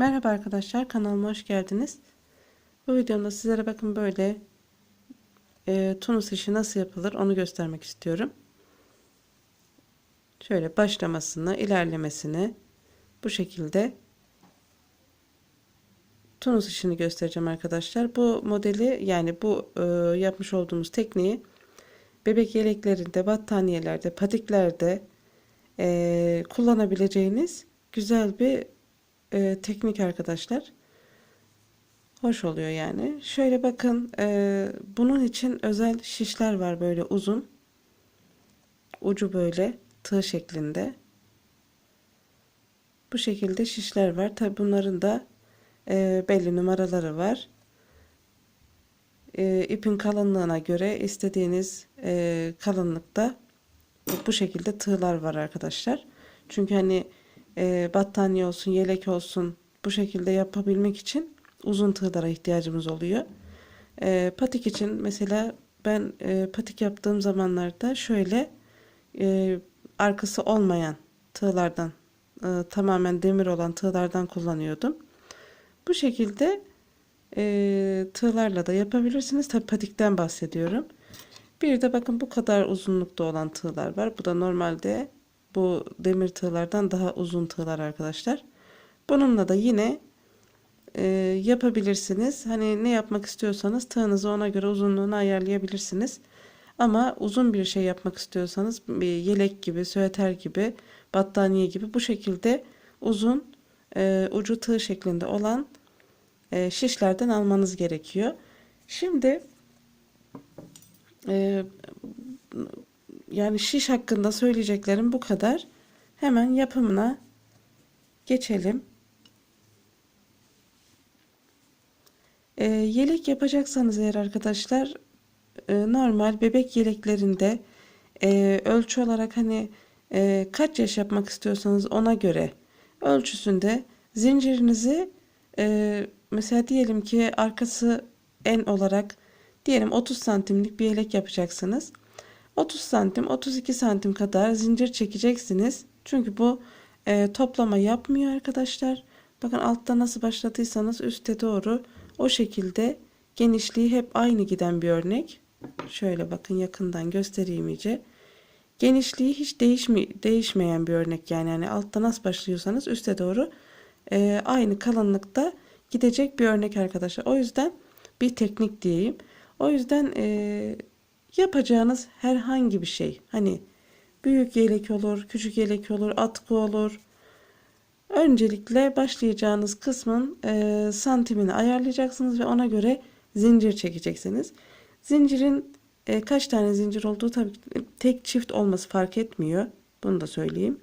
Merhaba arkadaşlar kanalıma hoş geldiniz. Bu videomda sizlere bakın böyle e, tunus işi nasıl yapılır onu göstermek istiyorum. Şöyle başlamasını, ilerlemesini bu şekilde tunus işini göstereceğim arkadaşlar. Bu modeli yani bu e, yapmış olduğumuz tekniği bebek yeleklerinde, battaniyelerde, patiklerde e, kullanabileceğiniz güzel bir e, teknik arkadaşlar. Hoş oluyor yani. Şöyle bakın e, bunun için özel şişler var böyle uzun. Ucu böyle tığ şeklinde. Bu şekilde şişler var. Tabi bunların da e, belli numaraları var. E, ipin kalınlığına göre istediğiniz e, kalınlıkta bu şekilde tığlar var arkadaşlar. Çünkü hani e, battaniye olsun, yelek olsun bu şekilde yapabilmek için uzun tığlara ihtiyacımız oluyor. E, patik için mesela ben e, patik yaptığım zamanlarda şöyle e, arkası olmayan tığlardan e, tamamen demir olan tığlardan kullanıyordum. Bu şekilde e, tığlarla da yapabilirsiniz. Tabi patikten bahsediyorum. Bir de bakın bu kadar uzunlukta olan tığlar var. Bu da normalde bu demir tığlardan daha uzun tığlar arkadaşlar. Bununla da yine e, yapabilirsiniz. Hani ne yapmak istiyorsanız tığınızı ona göre uzunluğunu ayarlayabilirsiniz. Ama uzun bir şey yapmak istiyorsanız bir yelek gibi, süeter gibi, battaniye gibi bu şekilde uzun e, ucu tığ şeklinde olan e, şişlerden almanız gerekiyor. Şimdi e, yani şiş hakkında söyleyeceklerim bu kadar. Hemen yapımına geçelim. E, yelek yapacaksanız eğer arkadaşlar e, normal bebek yeleklerinde e, ölçü olarak hani e, kaç yaş yapmak istiyorsanız ona göre ölçüsünde zincirinizi e, mesela diyelim ki arkası en olarak diyelim 30 santimlik bir yelek yapacaksınız. 30 santim 32 santim kadar zincir çekeceksiniz. Çünkü bu e, toplama yapmıyor arkadaşlar. Bakın altta nasıl başladıysanız üste doğru o şekilde genişliği hep aynı giden bir örnek. Şöyle bakın yakından göstereyim iyice. Genişliği hiç değişmi, değişmeyen bir örnek yani. yani altta nasıl başlıyorsanız üste doğru e, aynı kalınlıkta gidecek bir örnek arkadaşlar. O yüzden bir teknik diyeyim. O yüzden e, yapacağınız herhangi bir şey hani büyük yelek olur, küçük yelek olur, atkı olur. Öncelikle başlayacağınız kısmın e, santimini ayarlayacaksınız ve ona göre zincir çekeceksiniz. Zincirin e, kaç tane zincir olduğu tabii tek çift olması fark etmiyor. Bunu da söyleyeyim.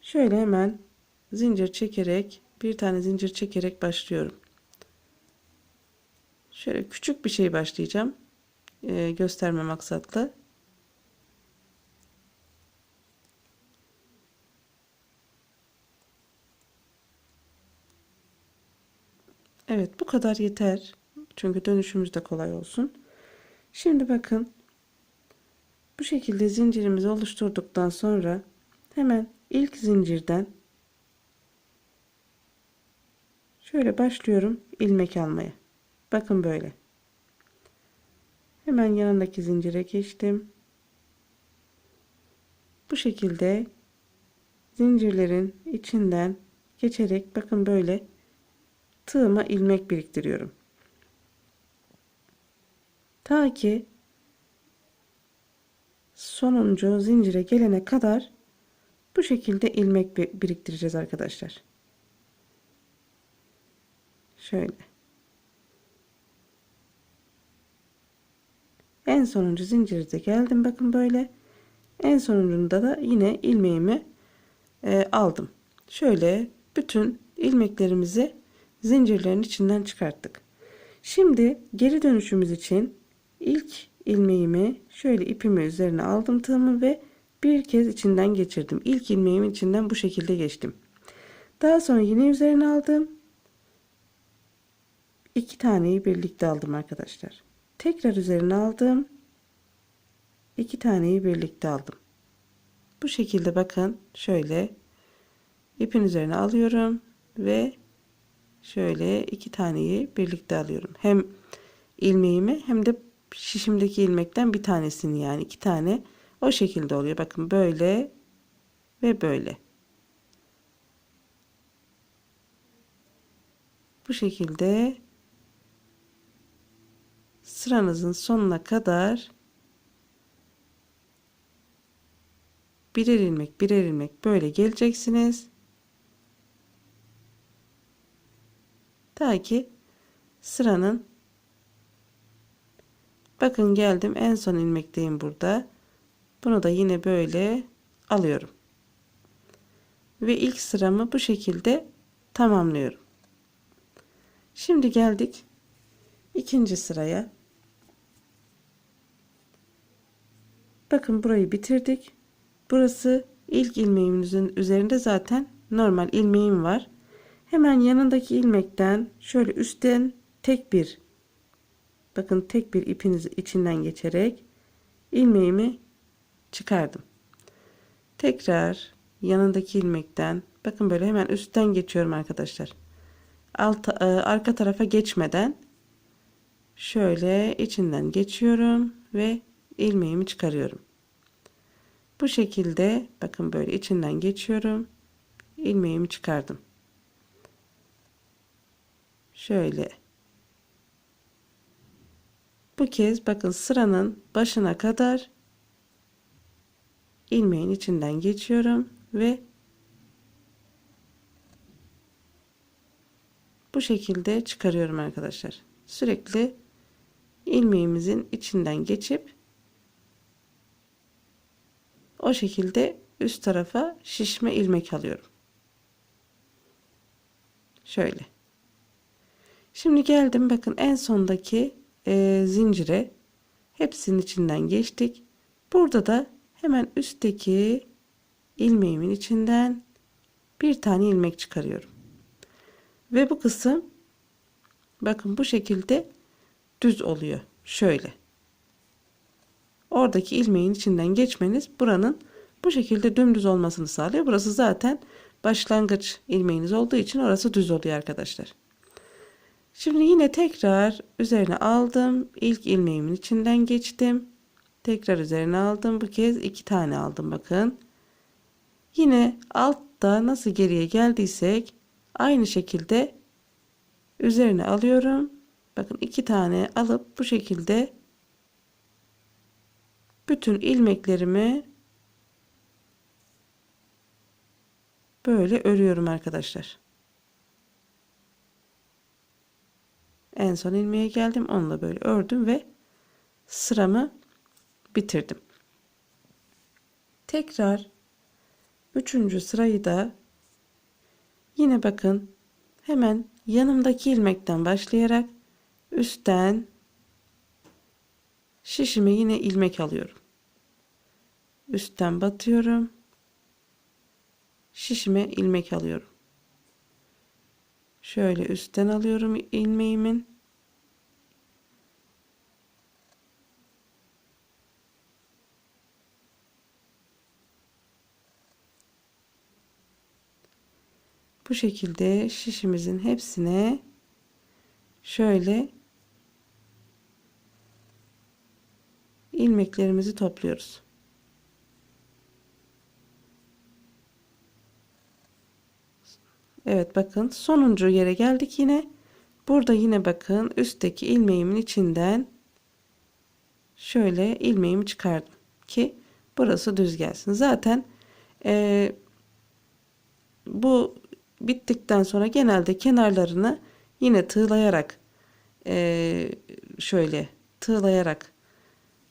Şöyle hemen zincir çekerek bir tane zincir çekerek başlıyorum. Şöyle küçük bir şey başlayacağım e, gösterme maksatlı. Evet bu kadar yeter. Çünkü dönüşümüz de kolay olsun. Şimdi bakın bu şekilde zincirimizi oluşturduktan sonra hemen ilk zincirden şöyle başlıyorum ilmek almaya. Bakın böyle. Hemen yanındaki zincire geçtim. Bu şekilde zincirlerin içinden geçerek bakın böyle tığıma ilmek biriktiriyorum. Ta ki sonuncu zincire gelene kadar bu şekilde ilmek biriktireceğiz arkadaşlar. Şöyle. En sonuncu zincirde geldim. Bakın böyle. En sonuncunda da yine ilmeğimi e, aldım. Şöyle bütün ilmeklerimizi zincirlerin içinden çıkarttık. Şimdi geri dönüşümüz için ilk ilmeğimi şöyle ipimi üzerine aldım tığımı ve bir kez içinden geçirdim. İlk ilmeğimin içinden bu şekilde geçtim. Daha sonra yine üzerine aldım. İki taneyi birlikte aldım arkadaşlar. Tekrar üzerine aldım. İki taneyi birlikte aldım. Bu şekilde bakın şöyle ipin üzerine alıyorum ve şöyle iki taneyi birlikte alıyorum. Hem ilmeğimi hem de şişimdeki ilmekten bir tanesini yani iki tane o şekilde oluyor. Bakın böyle ve böyle. Bu şekilde sıranızın sonuna kadar birer ilmek birer ilmek böyle geleceksiniz. Ta ki sıranın bakın geldim en son ilmekteyim burada. Bunu da yine böyle alıyorum. Ve ilk sıramı bu şekilde tamamlıyorum. Şimdi geldik ikinci sıraya. Bakın burayı bitirdik. Burası ilk ilmeğimizin üzerinde zaten normal ilmeğim var. Hemen yanındaki ilmekten şöyle üstten tek bir bakın tek bir ipinizi içinden geçerek ilmeğimi çıkardım. Tekrar yanındaki ilmekten bakın böyle hemen üstten geçiyorum arkadaşlar. Alt, e, arka tarafa geçmeden şöyle içinden geçiyorum ve ilmeğimi çıkarıyorum. Bu şekilde bakın böyle içinden geçiyorum. ilmeğimi çıkardım. Şöyle. Bu kez bakın sıranın başına kadar ilmeğin içinden geçiyorum ve bu şekilde çıkarıyorum arkadaşlar. Sürekli ilmeğimizin içinden geçip o şekilde üst tarafa şişme ilmek alıyorum. Şöyle. Şimdi geldim bakın en sondaki e, zincire hepsinin içinden geçtik. Burada da hemen üstteki ilmeğimin içinden bir tane ilmek çıkarıyorum. Ve bu kısım bakın bu şekilde düz oluyor. Şöyle. Oradaki ilmeğin içinden geçmeniz buranın bu şekilde dümdüz olmasını sağlıyor. Burası zaten başlangıç ilmeğiniz olduğu için orası düz oluyor arkadaşlar. Şimdi yine tekrar üzerine aldım. İlk ilmeğimin içinden geçtim. Tekrar üzerine aldım. Bu kez iki tane aldım bakın. Yine altta nasıl geriye geldiysek aynı şekilde üzerine alıyorum. Bakın iki tane alıp bu şekilde bütün ilmeklerimi böyle örüyorum arkadaşlar. En son ilmeğe geldim. Onunla böyle ördüm ve sıramı bitirdim. Tekrar üçüncü sırayı da yine bakın hemen yanımdaki ilmekten başlayarak üstten şişime yine ilmek alıyorum. Üstten batıyorum. Şişime ilmek alıyorum. Şöyle üstten alıyorum ilmeğimin. Bu şekilde şişimizin hepsine şöyle ilmeklerimizi topluyoruz. Evet bakın sonuncu yere geldik yine. Burada yine bakın üstteki ilmeğimin içinden şöyle ilmeğimi çıkardım ki burası düz gelsin. Zaten e, bu bittikten sonra genelde kenarlarını yine tığlayarak e, şöyle tığlayarak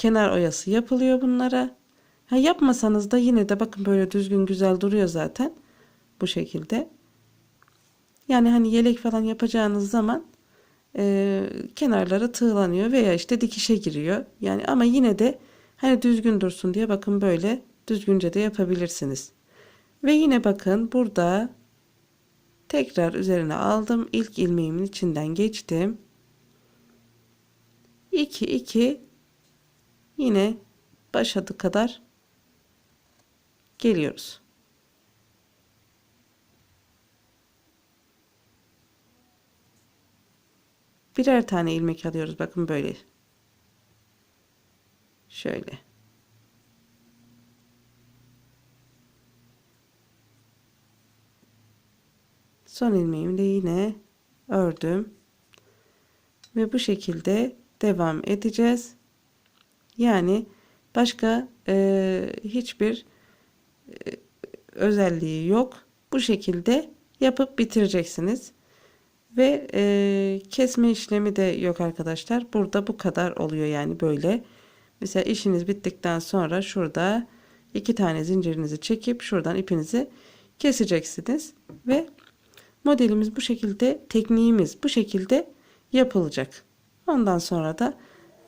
kenar oyası yapılıyor bunlara. Ha, yapmasanız da yine de bakın böyle düzgün güzel duruyor zaten bu şekilde. Yani hani yelek falan yapacağınız zaman e, kenarları tığlanıyor veya işte dikişe giriyor. Yani ama yine de hani düzgün dursun diye bakın böyle düzgünce de yapabilirsiniz. Ve yine bakın burada tekrar üzerine aldım. İlk ilmeğimin içinden geçtim. 2 2 yine baş adı kadar geliyoruz. birer tane ilmek alıyoruz. Bakın böyle. Şöyle. Son ilmeğimle yine ördüm. Ve bu şekilde devam edeceğiz. Yani başka e, hiçbir e, özelliği yok. Bu şekilde yapıp bitireceksiniz. Ve e, kesme işlemi de yok arkadaşlar. Burada bu kadar oluyor yani böyle. Mesela işiniz bittikten sonra şurada iki tane zincirinizi çekip şuradan ipinizi keseceksiniz. Ve modelimiz bu şekilde, tekniğimiz bu şekilde yapılacak. Ondan sonra da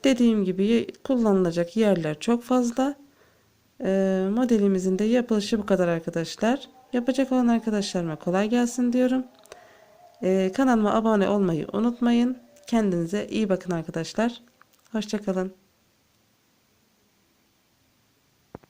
dediğim gibi kullanılacak yerler çok fazla. Ee, modelimizin de yapılışı bu kadar arkadaşlar. Yapacak olan arkadaşlarıma kolay gelsin diyorum. Ee, kanalıma abone olmayı unutmayın. Kendinize iyi bakın arkadaşlar. Hoşçakalın.